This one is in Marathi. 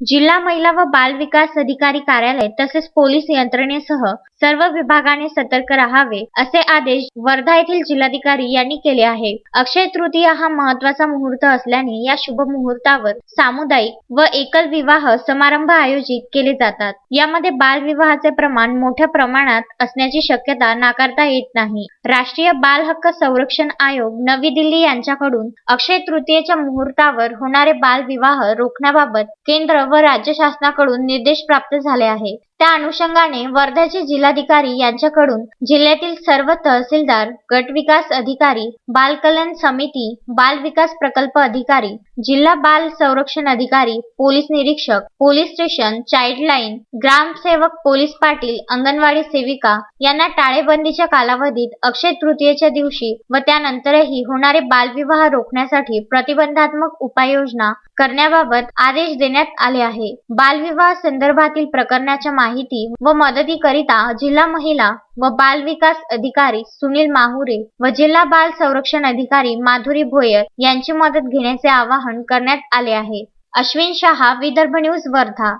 जिल्हा महिला व बाल विकास अधिकारी कार्यालय तसेच पोलीस यंत्रणेसह सर्व विभागाने सतर्क राहावे असे आदेश वर्धा येथील जिल्हाधिकारी यांनी केले आहे. अक्षय तृतीया हा महत्त्वाचा मुहूर्त असल्याने या शुभ मुहूर्तावर सामुदायिक व एकल विवाह समारंभ आयोजित केले जातात. यामध्ये बालविवाहाचे प्रमाण मोठ्या प्रमाणात असण्याची शक्यता नाकारता येत नाही. राष्ट्रीय बाल हक्क संरक्षण आयोग नवी दिल्ली यांच्याकडून अक्षय तृतीयेच्या मुहूर्तावर होणारे बालविवाह रोखण्याबाबत केंद्र व राज्य शासनाकडून निर्देश प्राप्त झाले आहे त्या अनुषंगाने वर्ध्याचे जिल्हाधिकारी यांच्याकडून जिल्ह्यातील सर्व तहसीलदार गट विकास अधिकारी बाल कल्याण समिती बाल विकास प्रकल्प अधिकारी जिल्हा बाल संरक्षण अधिकारी पोलीस निरीक्षक पोलीस स्टेशन चाइल्डलाईन ग्रामसेवक पोलीस पाटील अंगणवाडी सेविका यांना टाळेबंदीच्या कालावधीत अक्षय तृतीयेच्या दिवशी व त्यानंतरही होणारे बालविवाह रोखण्यासाठी प्रतिबंधात्मक उपाययोजना करण्याबाबत आदेश देण्यात आले आहे. बालविवाह संदर्भातील प्रकरणाच्या माहिती व मदतीकरिता जिल्हा महिला व बाल विकास अधिकारी सुनील माहुरे व जिल्हा बाल संरक्षण अधिकारी माधुरी भोयर यांची मदत घेण्याचे आवाहन करण्यात आले आहे. अश्विन शहा विदर्भ न्यूज वर्धा.